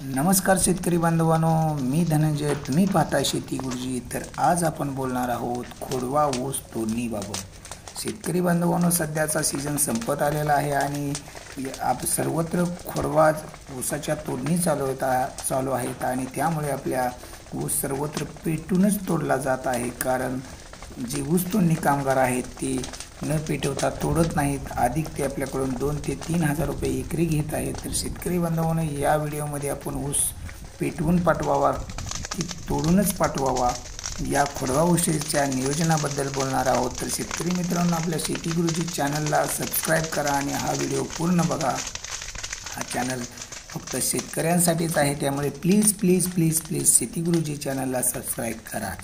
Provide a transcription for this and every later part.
नमस्कार शेतकरी बांधवांनो मी धनंजय तुम्ही पाहता शेती गुरुजी. तर आज आपण बोलणार आहोत खोडवा ऊस तोडणीबाबत. शेतकरी बांधवांनो सध्याचा सीझन संपत आलेला आहे आणि आप सर्वत्र खोडवा ऊसाच्या तोडणी चालू होत चालू आहेत आणि त्यामुळे आपल्या ऊस सर्वत्र पेटूनच तोडला जात आहे. कारण जे ऊस तोडणी कामगार आहेत ते न पेटवता तोडत नाहीत. अधिक ते आपल्याकडून दोन ते तीन हजार रुपये एकरी घेत आहेत. तर शेतकरी बांधवांनो या व्हिडिओमध्ये आपण ऊस पेटवून पाठवावा की तोडूनच पाठवावा या खोडवा ऊसाच्या नियोजनाबद्दल बोलणार आहोत. तर शेतकरी मित्रांनो आपल्या शेती गुरुजी चॅनलला सबस्क्राईब करा आणि हा व्हिडिओ पूर्ण बघा. हा चॅनल फक्त शेतकऱ्यांसाठीच आहे त्यामुळे प्लीज प्लीज प्लीज प्लीज शेतीगुरुजी चॅनलला सबस्क्राईब करा.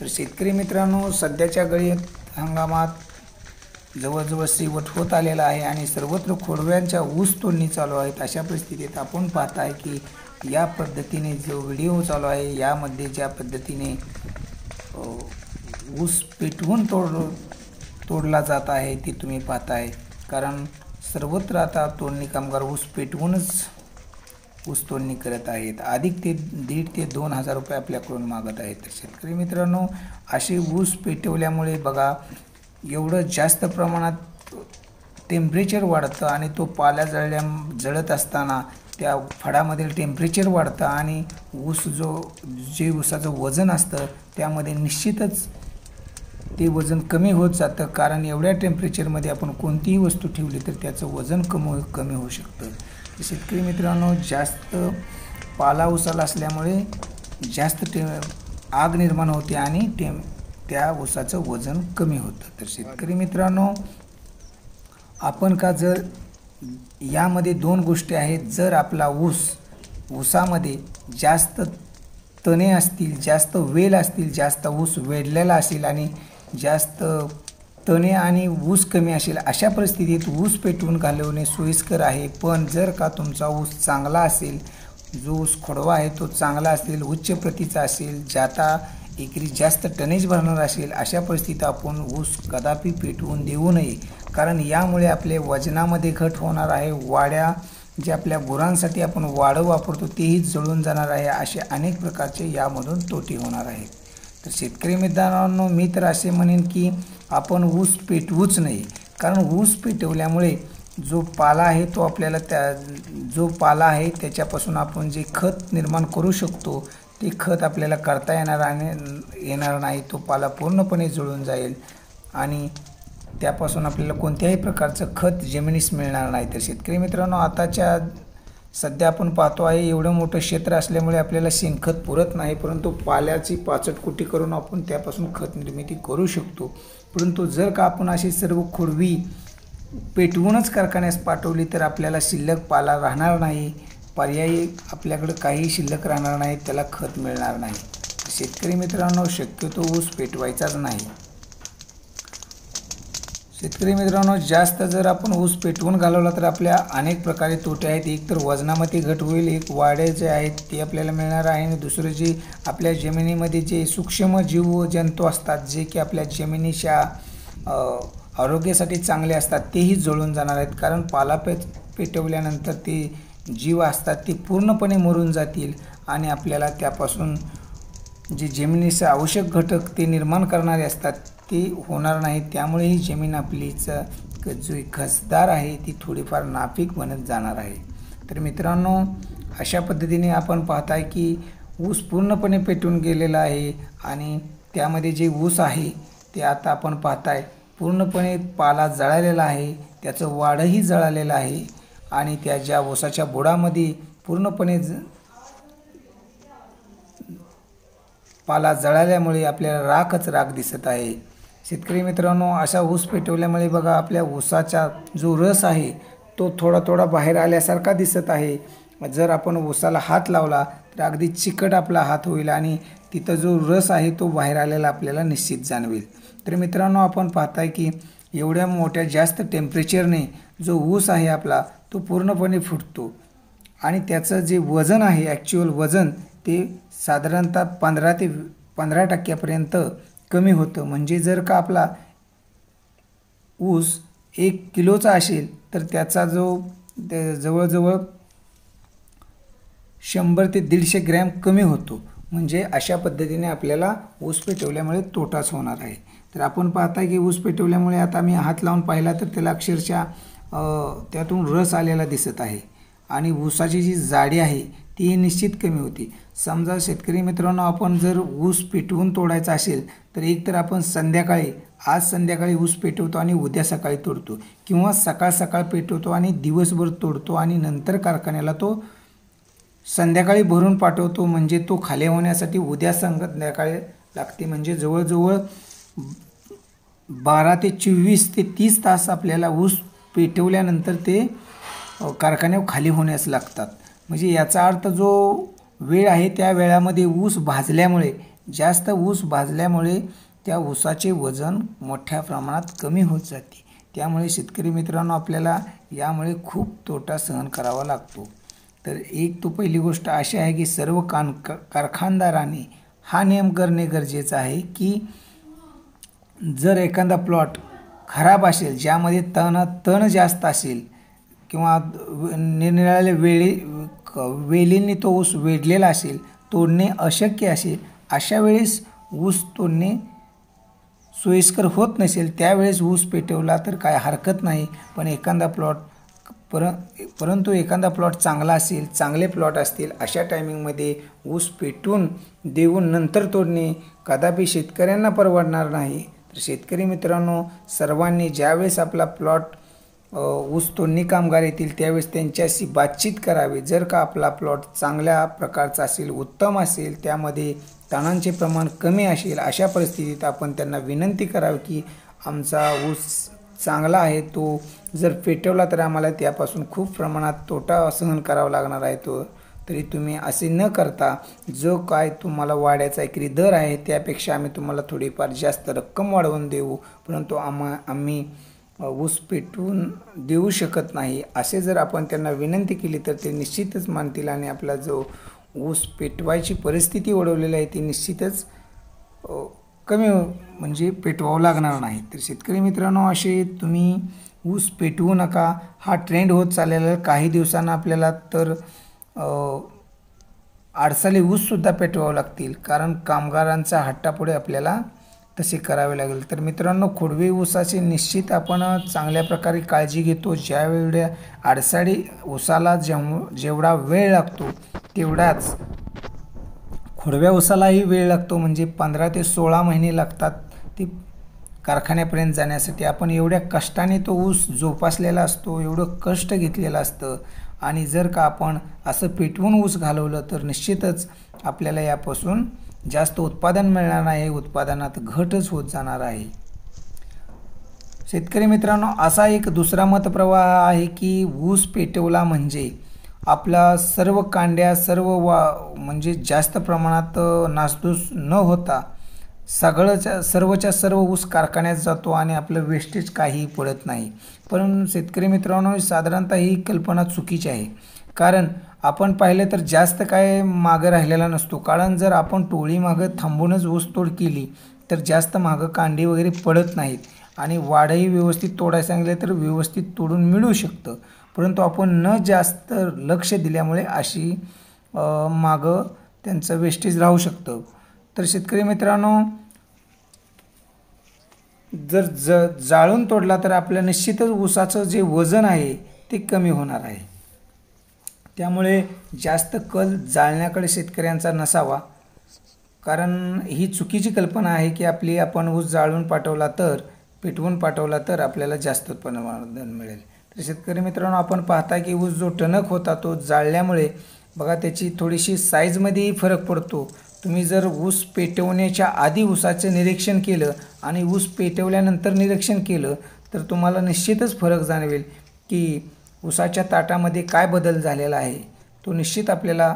तर शेतकरी मित्रांनो सध्याच्या गळीत हंगामात जवळजवळ शेवट होत आलेला आहे आणि सर्वत्र खोडव्यांच्या ऊस तोडणी चालू आहेत. अशा परिस्थितीत आपण पाहताय की या पद्धतीने जो व्हिडिओ चालू आहे यामध्ये ज्या पद्धतीने ऊस पेटवून तोड तोडला जात आहे ते तुम्ही पाहताय. कारण सर्वत्र आता तोडणी कामगार ऊस पेटवूनच ऊसतोडणी करत आहेत. अधिक ते दीड ते दोन हजार रुपये आपल्याकडून मागत आहेत. तर शेतकरी मित्रांनो असे ऊस पेटवल्यामुळे बघा एवढं जास्त प्रमाणात टेम्परेचर वाढतं आणि तो पाल्या जळल्या जळत असताना त्या फळामधील टेम्परेचर वाढतं आणि ऊस जो जे ऊसाचं वजन असतं त्यामध्ये निश्चितच ते वजन कमी होत जातं. कारण एवढ्या टेम्परेचरमध्ये आपण कोणतीही वस्तू ठेवली तर त्याचं वजन कमी कमी होऊ शकतं. शेतकरी मित्रांनो जास्त पाला उसाला असल्यामुळे जास्त टे आग निर्माण होते आणि टेम त्या ऊसाचं वजन कमी होतं. तर शेतकरी मित्रांनो आपण का जर यामध्ये दोन गोष्टी आहेत जर आपला ऊस ऊसामध्ये जास्त तणे असतील जास्त वेल असतील जास्त ऊस वेढलेला असेल आणि जास्त तणे आणि ऊस कमी असेल अशा परिस्थितीत ऊस पेटवून घालवणे सोयीस्कर आहे. पण जर का तुमचा ऊस चांगला असेल जो ऊस खोडवा आहे तो चांगला असेल उच्च प्रतीचा असेल ज्याता एकरी जास्त टनेज भरणार असेल अशा परिस्थितीत आपण ऊस कदापि पेटवून देऊ नये. कारण यामुळे आपले वजनामध्ये घट होणार आहे. वाड्या जे आपल्या गुरांसाठी आपण वाडं वापरतो तेही जळून जाणार आहे. असे अनेक प्रकारचे यामधून तोटे होणार आहेत. तर शेतकरी मित्रांनो मी तर असे म्हणेन की आपण ऊस पेटवूच नाही. कारण ऊस पेटवल्यामुळे जो पाला आहे तो आपल्याला त्या जो पाला आहे त्याच्यापासून आपण जे खत निर्माण करू शकतो ते खत आपल्याला करता येणार आणि येणार नाही तो पाला पूर्णपणे जुळून जाईल. आणि त्यापासून आपल्याला कोणत्याही प्रकारचं खत जमिनीस मिळणार नाही. तर शेतकरी मित्रांनो आताच्या सध्या आपण पाहतो आहे एवढं मोठं क्षेत्र असल्यामुळे आपल्याला शेणखत पुरत नाही परंतु पाल्याची पाचट कुटी करून आपण त्यापासून खत निर्मिती करू शकतो. परंतु जर का आपण अशी सर्व खोडवी पेटवूनच कारखान्यास पाठवली तर आपल्याला शिल्लक पाला राहणार नाही. पर्यायी आपल्याकडं काही शिल्लक राहणार नाही त्याला खत मिळणार नाही. शेतकरी मित्रांनो शक्यतो ऊस पेटवायचाच नाही. शेतकरी मित्रांनो जास्त जर आपण ऊस पेटवून घालवला तर आपल्या अनेक प्रकारे तोटे आहेत. एक तर वजनामध्ये घट होईल एक वाडे जे आहेत ते आपल्याला मिळणार आहे. आणि दुसरं जे आपल्या जमिनीमध्ये जे सूक्ष्म जीव जंतू असतात जे की आपल्या जमिनीच्या आरोग्यासाठी चांगले असतात तेही जळून जाणार आहेत. कारण पाला पे पेटवल्यानंतर ते जीव असतात ते पूर्णपणे मरून जातील आणि आपल्याला त्यापासून जे जमिनीचे आवश्यक घटक ते निर्माण करणारे असतात ते होणार नाही. त्यामुळे ही जमीन आपलीच जी खसदार आहे ती थोडीफार नापीक बनत जाणार आहे. तर मित्रांनो अशा पद्धतीने आपण पाहताय की ऊस पूर्णपणे पेटून गेलेला आहे आणि त्यामध्ये जे ऊस आहे ते आता आपण पाहताय पूर्णपणे पाला जळालेला आहे. त्याचं वाढही जळालेलं आहे आणि त्या ज्या ऊसाच्या बुडामध्ये पूर्णपणे ज पाला जळाल्यामुळे आपल्याला राखच राख दिसत आहे. शेतकरी मित्रांनो अशा ऊस पेटवल्यामुळे बघा आपल्या ऊसाचा जो रस आहे तो थोडा थोडा बाहेर आल्यासारखा दिसत आहे. जर आपण ऊसाला हात लावला तर अगदी चिकट आपला हात होईल आणि तिथं जो रस आहे तो बाहेर आलेला आपल्याला निश्चित जाणवेल. तर मित्रांनो आपण पाहताय की एवढ्या मोठ्या जास्त टेम्परेचरने जो ऊस आहे आपला तो पूर्णपणे फुटतो. आणि त्याचं जे वजन आहे ॲक्च्युअल वजन ते साधारणतः पंधरा ते पंधरा टक्क्यापर्यंत कमी होतं. म्हणजे जर का आपला ऊस एक किलोचा असेल तर त्याचा जो जवळजवळ शंभर ते दीडशे ग्रॅम कमी होतो. म्हणजे अशा पद्धतीने आपल्याला ऊस पेटवल्यामुळे तोटाच होणार आहे. तर आपण पाहता की ऊस पेटवल्यामुळे आता मी हात लावून पाहिला तर त्याला अक्षरशः त्यातून रस आलेला दिसत आहे. आणि ऊसाची जी जाडी आहे ती निश्चित कमी होती. समजा शेतकरी मित्रांनो आपण जर ऊस पेटवून तोडायचा असेल तर एकतर आपण संध्याकाळी आज संध्याकाळी ऊस पेटवतो आणि उद्या सकाळी तोडतो. किंवा सकाळ सकाळ पेटवतो आणि दिवसभर तोडतो आणि नंतर कारखान्याला तो संध्याकाळी भरून पाठवतो. म्हणजे तो खाली होण्यासाठी उद्या संध्याकाळी लागते. म्हणजे जवळजवळ बारा ते चोवीस ते तीस तास आपल्याला ऊस पेटवल्यानंतर ते कारखाने खाली होण्यास लागतात. म्हणजे याचा अर्थ जो वेळ आहे त्या वेळामध्ये ऊस भाजल्यामुळे जास्त ऊस भाजल्यामुळे त्या ऊसाचे वजन मोठ्या प्रमाणात कमी होत जाते. त्यामुळे शेतकरी मित्रांनो आपल्याला यामुळे खूप तोटा सहन करावा लागतो. तर एक तो पहिली गोष्ट अशी आहे की सर्व कान कारखानदाराने हा नियम करणे गरजेचं आहे की जर एखादा प्लॉट खराब असेल ज्यामध्ये तण तण जास्त असेल किंवा निरनिराळ्या वेळी वेलींनी तो ऊस वेढलेला असेल तोडणे अशक्य असेल अशा वेळेस ऊस तोडणे सोयीस्कर होत नसेल त्यावेळेस ऊस पेटवला तर काय हरकत नाही. पण एखादा प्लॉट पर परंतु एखादा प्लॉट चांगला असेल चांगले प्लॉट असतील अशा टायमिंगमध्ये ऊस पेटून देऊन नंतर तोडणे कदापि शेतकऱ्यांना परवडणार नाही. तर शेतकरी मित्रांनो सर्वांनी ज्यावेळेस आपला प्लॉट ऊस तोडणी कामगार येतील त्यावेळेस त्यांच्याशी बातचीत करावी. जर का आपला प्लॉट चांगल्या प्रकारचा असेल उत्तम असेल त्यामध्ये तणांचे प्रमाण कमी असेल अशा परिस्थितीत आपण त्यांना विनंती करावी की आमचा ऊस चांगला आहे तो जर पेटवला तर आम्हाला त्यापासून खूप प्रमाणात तोटा सहन करावा लागणार आहे तो. तरी तुम्ही असे न करता जो काय तुम्हाला वाढायचा एकरी दर आहे त्यापेक्षा आम्ही तुम्हाला थोडीफार जास्त रक्कम वाढवून देऊ. परंतु आम्हा आम्ही ऊस पेटवून देऊ शकत नाही असे जर आपण त्यांना विनंती केली तर ते निश्चितच मानतील आणि आपला जो ऊस पेटवायची परिस्थिती ओढवलेली आहे ती निश्चितच कमी म्हणजे पेटवावं लागणार नाही. तर शेतकरी मित्रांनो असे तुम्ही ऊस पेटवू नका. हा ट्रेंड होत चाललेला काही दिवसांना आपल्याला तर आडसाले ऊससुद्धा पेटवावं लागतील. कारण कामगारांचा हट्टापुढे आपल्याला तसे करावे लागेल. तर मित्रांनो खोडवे ऊसाची निश्चित आपण चांगल्या प्रकारे काळजी घेतो. ज्यावेळ्या आडसाडी ऊसाला जेव जेवढा वेळ लागतो तेवढाच खोडव्या ऊसालाही वेळ लागतो. म्हणजे पंधरा ते सोळा महिने लागतात ते कारखान्यापर्यंत जाण्यासाठी. आपण एवढ्या कष्टाने तो ऊस जोपासलेला असतो एवढं कष्ट घेतलेलं असतं. आणि जर का आपण असं पेटवून ऊस घालवलं तर निश्चितच आपल्याला यापासून जास्त उत्पादन मिळणार नाही उत्पादनात घटच होत जाणार आहे. शेतकरी मित्रांनो असा एक दुसरा मतप्रवाह आहे की ऊस पेटवला म्हणजे आपला सर्व कांड्या सर्व वा म्हणजे जास्त प्रमाणात नासधूस न होता सगळंच्या सर्वच्या सर्व ऊस कारखान्यात जातो आणि आपलं वेस्टेज काही पडत नाही. पण शेतकरी मित्रांनो साधारणतः ही कल्पना चुकीची आहे. कारण आपण पाहिलं तर जास्त काय मागं राहिलेला नसतो. कारण जर आपण टोळी मागं थांबूनच ऊसतोड केली तर जास्त मागं कांडी वगैरे पडत नाहीत. आणि वाढही व्यवस्थित तोडायला सांगितले तर व्यवस्थित तोडून मिळू शकतं. परंतु आपण न जास्त लक्ष दिल्यामुळे अशी मागं त्यांचं वेस्टेज राहू शकतं. तर शेतकरी मित्रांनो जर ज जाळून तोडला तर आपल्या निश्चितच ऊसाचं जे वजन आहे ते कमी होणार आहे. त्यामुळे जास्त कल जाळण्याकडे शेतकऱ्यांचा नसावा. कारण ही चुकीची कल्पना आहे की आपली आपण ऊस जाळून पाठवला तर पेटवून पाठवला तर आपल्याला जास्त उत्पन्न मिळेल. तर शेतकरी मित्रांनो आपण पाहता की ऊस जो टणक होता तो जाळल्यामुळे बघा त्याची थोडीशी साईजमध्येही फरक पडतो. तुम्ही जर ऊस पेटवण्याच्या आधी ऊसाचं निरीक्षण केलं आणि ऊस पेटवल्यानंतर निरीक्षण केलं तर तुम्हाला निश्चितच फरक जाणवेल की ऊसाच्या ताटामध्ये काय बदल झालेला आहे? तो निश्चित आपल्याला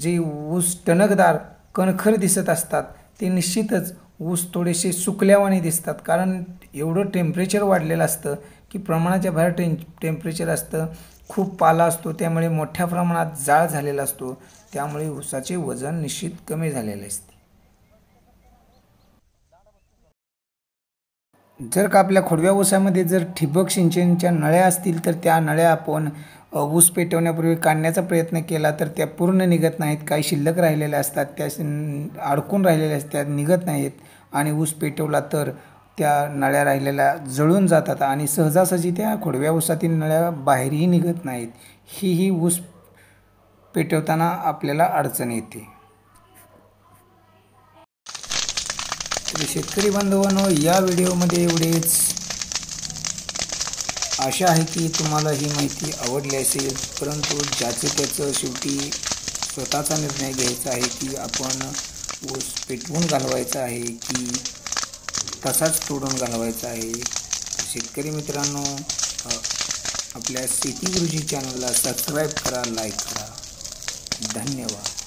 जे ऊस टणकदार कणखर दिसत असतात ते निश्चितच ऊस थोडेसे सुकल्यावाने दिसतात. कारण एवढं टेम्परेचर वाढलेलं असतं की प्रमाणाच्या बाहेर टें टेम्परेचर असतं. खूप पाला असतो त्यामुळे मोठ्या प्रमाणात जाळ झालेला असतो. त्यामुळे ऊसाचे वजन निश्चित कमी झालेले असते. जर का आपल्या खोडव्या ऊसामध्ये जर ठिबक सिंचनच्या नळ्या असतील तर त्या नळ्या आपण ऊस पेटवण्यापूर्वी काढण्याचा प्रयत्न केला तर त्या पूर्ण निघत नाहीत. काही शिल्लक राहिलेल्या असतात त्या अडकून राहिलेल्या असतात निघत नाहीत. आणि ऊस पेटवला तर त्या नळ्या राहिलेल्या जळून जातात आणि सहजासहजी त्या खोडव्या ऊसातील नळ्या बाहेरही निघत नाहीत. ही ही ऊस पेटवताना आपल्याला अडचण येते. तर शेतकरी बांधवांनो या व्हिडिओमध्ये एवढेच. आशा आहे की तुम्हाला ही माहिती आवडली असेल परंतु ज्याचं त्याचं शेवटी स्वतःचा निर्णय घ्यायचा आहे की आपण ऊस पेटवून घालवायचा आहे की तसाच तोडून घालवायचा आहे. शेतकरी मित्रांनो आपल्या शेतीगुरुजी चॅनलला सबस्क्राईब करा लाईक करा. धन्यवाद.